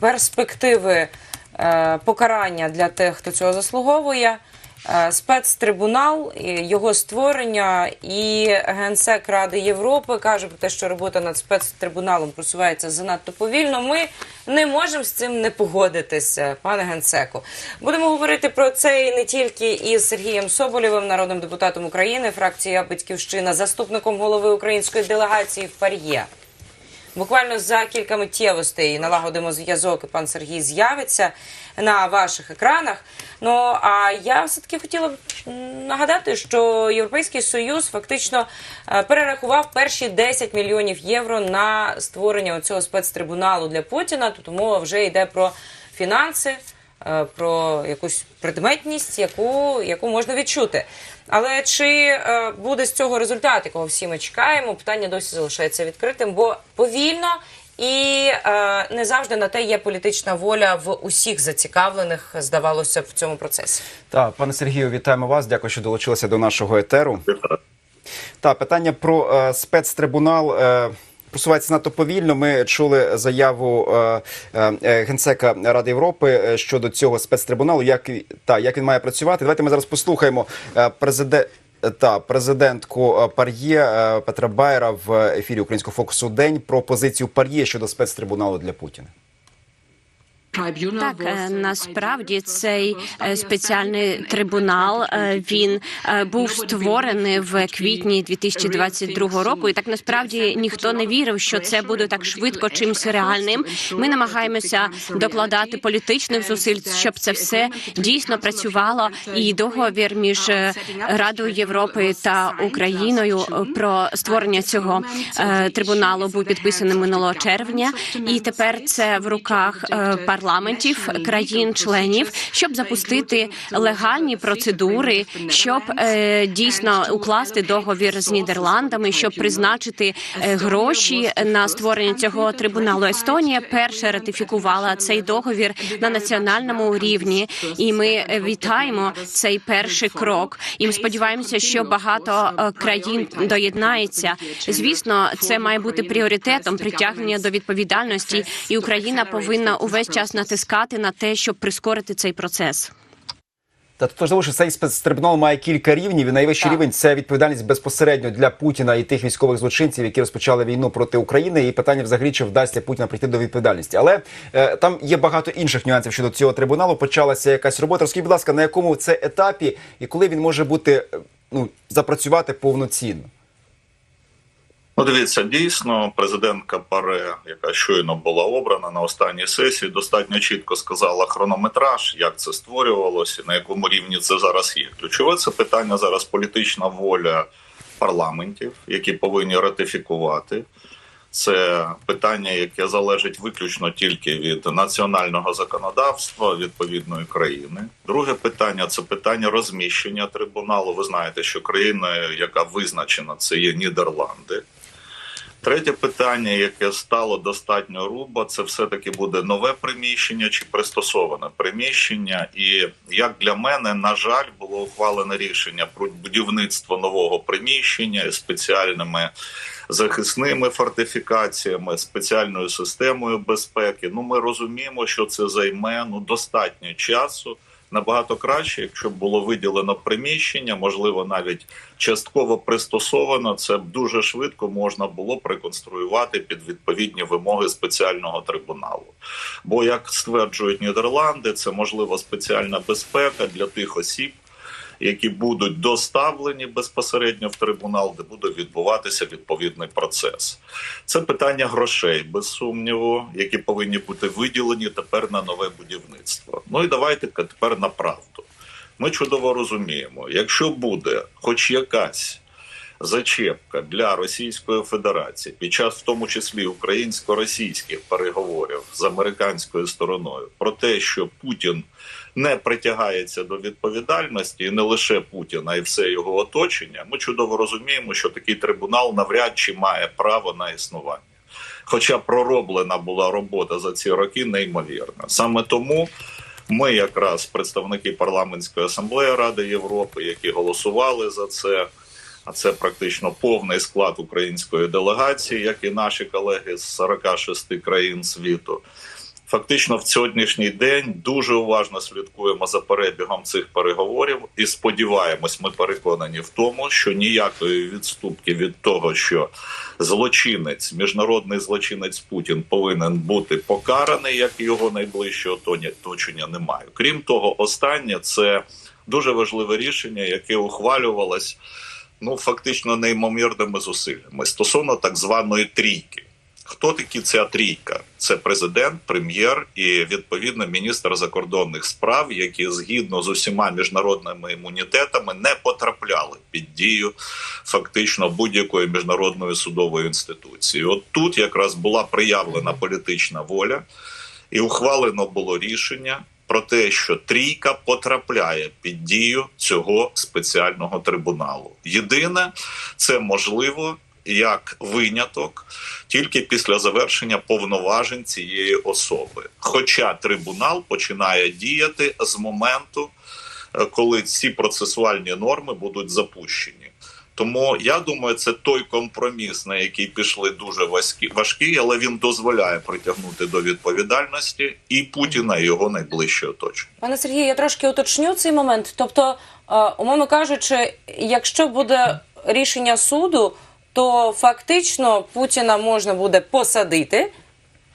перспективи е, покарання для тих, хто цього заслуговує. Е, Спецтрибунал, його створення і генсек Ради Європи каже про те, що робота над спецтрибуналом просувається занадто повільно. Ми не можемо з цим не погодитися, пане генсеку. Будемо говорити про це і не тільки із Сергієм Соболєвим, народним депутатом України, фракція Батьківщина, заступником голови української делегації в Пар'є. Буквально за кілька миттєвостей налагодимо зв'язок, і пан Сергій з'явиться на ваших екранах. Ну а я все таки хотіла б нагадати, що Європейський Союз фактично е, перерахував перші 10 мільйонів євро на створення цього спецтрибуналу для Путіна. Тут мова вже йде про фінанси, е, про якусь предметність, яку, яку можна відчути. Але чи е, буде з цього результат, якого всі ми чекаємо? Питання досі залишається відкритим, бо повільно і е, не завжди на те є політична воля в усіх зацікавлених, здавалося б, в цьому процесі. Так, пане Сергію, вітаємо вас. Дякую, що долучилися до нашого етеру. Так, питання про е, спецтрибунал. Е, Просувається надто повільно. Ми чули заяву е, е, генсека Ради Європи е, щодо цього спецтрибуналу. Як та як він має працювати? Давайте ми зараз послухаємо е, президент. Та президентку е, Пар'є е, Петра Байера в ефірі Українського фокусу день про позицію Пар'є щодо спецтрибуналу для Путіна. Так, е, насправді цей е, спеціальний трибунал е, він е, був створений в квітні 2022 року. І так насправді ніхто не вірив, що це буде так швидко чимось реальним. Ми намагаємося докладати політичних зусиль, щоб це все дійсно працювало. І договір між е, Радою Європи та Україною е, про створення цього е, трибуналу був підписаний минулого червня. І тепер це в руках е, парламентів країн-членів, щоб запустити легальні процедури, щоб е, дійсно укласти договір з Нідерландами, щоб призначити е, гроші на створення цього трибуналу. Естонія перша ратифікувала цей договір на національному рівні, і ми вітаємо цей перший крок. І ми сподіваємося, що багато е, країн доєднається. Звісно, це має бути пріоритетом притягнення до відповідальності, і Україна повинна увесь час натискати на те, щоб прискорити цей процес. Та тут важливо, що цей спецтрибунал має кілька рівнів. І найвищий Так. рівень це відповідальність безпосередньо для Путіна і тих військових злочинців, які розпочали війну проти України. І питання взагалі, чи вдасться Путіна прийти до відповідальності. Але е, там є багато інших нюансів щодо цього трибуналу. Почалася якась робота. Розкажіть, будь ласка, на якому це етапі і коли він може бути е, ну запрацювати повноцінно? Ну, дивіться, дійсно, президентка Паре, яка щойно була обрана на останній сесії, достатньо чітко сказала хронометраж, як це створювалося, на якому рівні це зараз є. Ключове це питання зараз політична воля парламентів, які повинні ратифікувати. Це питання, яке залежить виключно тільки від національного законодавства відповідної країни. Друге питання це питання розміщення трибуналу. Ви знаєте, що країною, яка визначена, це є Нідерланди. Третє питання, яке стало достатньо рубо, це все-таки буде нове приміщення чи пристосоване приміщення. І як для мене, на жаль, було ухвалене рішення про будівництво нового приміщення спеціальними захисними фортифікаціями, спеціальною системою безпеки. Ну, ми розуміємо, що це займе ну достатньо часу. Набагато краще, якщо б було виділено приміщення, можливо, навіть частково пристосовано, це б дуже швидко можна було б реконструювати під відповідні вимоги спеціального трибуналу. Бо, як стверджують Нідерланди, це можливо спеціальна безпека для тих осіб, які будуть доставлені безпосередньо в трибунал, де буде відбуватися відповідний процес. Це питання грошей, без сумніву, які повинні бути виділені тепер на нове будівництво. Ну і давайте тепер на правду. Ми чудово розуміємо, якщо буде хоч якась зачепка для Російської Федерації під час, в тому числі українсько-російських переговорів з американською стороною, про те, що Путін не притягається до відповідальності, і не лише Путін, а й все його оточення. Ми чудово розуміємо, що такий трибунал навряд чи має право на існування. Хоча пророблена була робота за ці роки, неймовірна. Саме тому ми, якраз представники парламентської асамблеї Ради Європи, які голосували за це. А це практично повний склад української делегації, як і наші колеги з 46 країн світу Фактично, в сьогоднішній день дуже уважно слідкуємо за перебігом цих переговорів і сподіваємось, ми переконані в тому, що ніякої відступки від того, що злочинець, міжнародний злочинець Путін повинен бути покараний, як і його найближче оточення, немає. Крім того, останнє це дуже важливе рішення, яке ухвалювалось ну фактично неймовірними зусиллями стосовно так званої трійки. Хто такі ця трійка? Це президент, прем'єр і відповідно міністр закордонних справ, які згідно з усіма міжнародними імунітетами не потрапляли під дію фактично будь-якої міжнародної судової інституції. От тут якраз була проявлена політична воля, і ухвалено було рішення про те, що трійка потрапляє під дію цього спеціального трибуналу. Єдине, це можливо як виняток тільки після завершення повноважень цієї особи. Хоча трибунал починає діяти з моменту, е, коли ці процесуальні норми будуть запущені. Тому я думаю, це той компроміс, на який пішли дуже важкі, важкі, але він дозволяє притягнути до відповідальності і Путіна, і його найближче оточення. Пане Сергію, я трошки уточню цей момент. Тобто, е, умовно кажучи, якщо буде рішення суду, то фактично Путіна можна буде посадити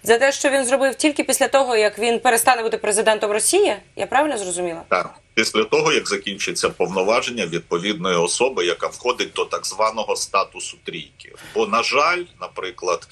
за те, що він зробив тільки після того, як він перестане бути президентом Росії. Я правильно зрозуміла? Так. Після того, як закінчиться повноваження відповідної особи, яка входить до так званого статусу трійки. Бо, на жаль, наприклад,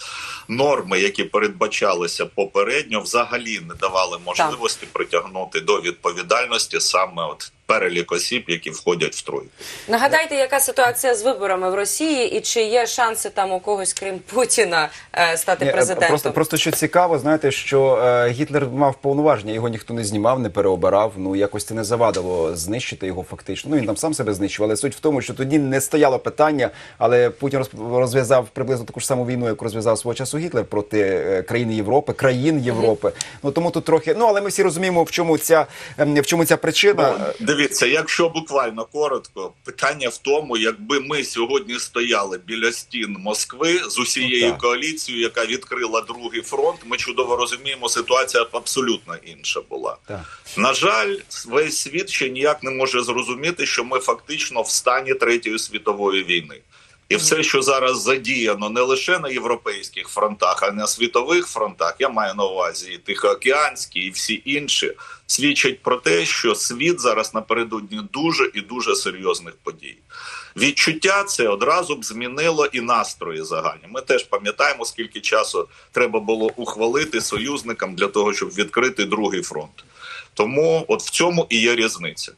норми, які передбачалися попередньо, взагалі не давали можливості притягнути до відповідальності саме от перелік осіб, які входять в тройку. Нагадайте, яка ситуація з виборами в Росії, і чи є шанси там у когось, крім Путіна, е, стати е, президентом? Просто, просто що цікаво, знаєте, що е, Гітлер мав повноваження, його ніхто не знімав, не переобирав. Ну якось це не завадило знищити його фактично. Ну він там сам себе знищив. Але суть в тому, що тоді не стояло питання, але Путін роз- розв'язав приблизно таку ж саму війну, яку розв'язав свого часу Гітлер проти е, країн Європи, країн Європи. Ну тому тут трохи. Ну але ми всі розуміємо, в чому ця ем, в чому ця причина. Ну, дивіться, якщо буквально коротко, питання в тому, якби ми сьогодні стояли біля стін Москви з усією Ну, коаліцією, яка відкрила другий фронт, ми чудово розуміємо, ситуація абсолютно інша була. Так. На жаль, весь світ ще ніяк не може зрозуміти, що ми фактично в стані третьої світової війни. І все, що зараз задіяно не лише на європейських фронтах, а й на світових фронтах, я маю на увазі і Тихоокеанські, і всі інші, свідчать про те, що світ зараз напередодні дуже і дуже серйозних подій. Відчуття це одразу б змінило і настрої загальні. Ми теж пам'ятаємо, скільки часу треба було ухвалити союзникам для того, щоб відкрити другий фронт. Тому от в цьому і є різниця.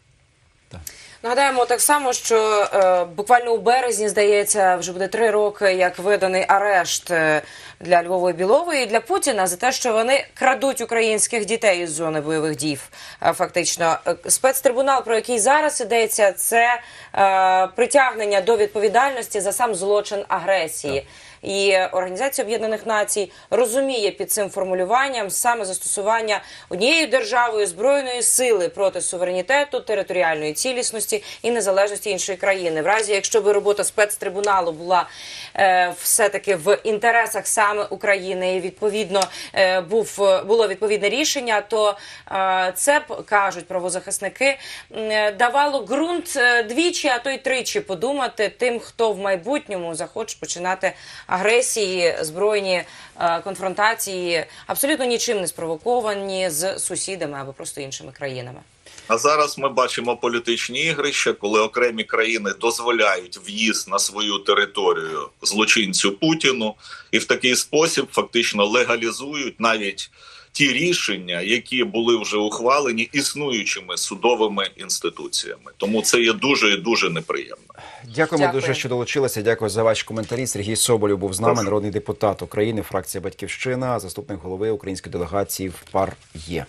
Нагадаємо так само, що е, буквально у березні, здається, вже буде три роки, як виданий арешт е, для Львової Білової і для Путіна за те, що вони крадуть українських дітей із зони бойових дій. Е, фактично, Е, спецтрибунал, про який зараз йдеться, це е, притягнення до відповідальності за сам злочин агресії. І Організація Об'єднаних Націй розуміє під цим формулюванням саме застосування однією державою збройної сили проти суверенітету, територіальної цілісності і незалежності іншої країни. В разі, якщо би робота спецтрибуналу була е, все-таки в інтересах саме України, і відповідно е, був було відповідне рішення, то е, це б кажуть правозахисники, е, давало ґрунт е, двічі, а то й тричі подумати тим, хто в майбутньому захоче починати агресії, збройні е, конфронтації, абсолютно нічим не спровоковані з сусідами або просто іншими країнами. А зараз ми бачимо політичні ігрища, коли окремі країни дозволяють в'їзд на свою територію злочинцю Путіну, і в такий спосіб фактично легалізують навіть ті рішення, які були вже ухвалені існуючими судовими інституціями. Тому це є дуже і дуже неприємно. Дякуємо Дякую. дуже, що долучилися. Дякую за ваші коментарі. Сергій Соболєв був з нами, Прошу. народний депутат України, фракція Батьківщина, заступник голови української делегації в ПАР є.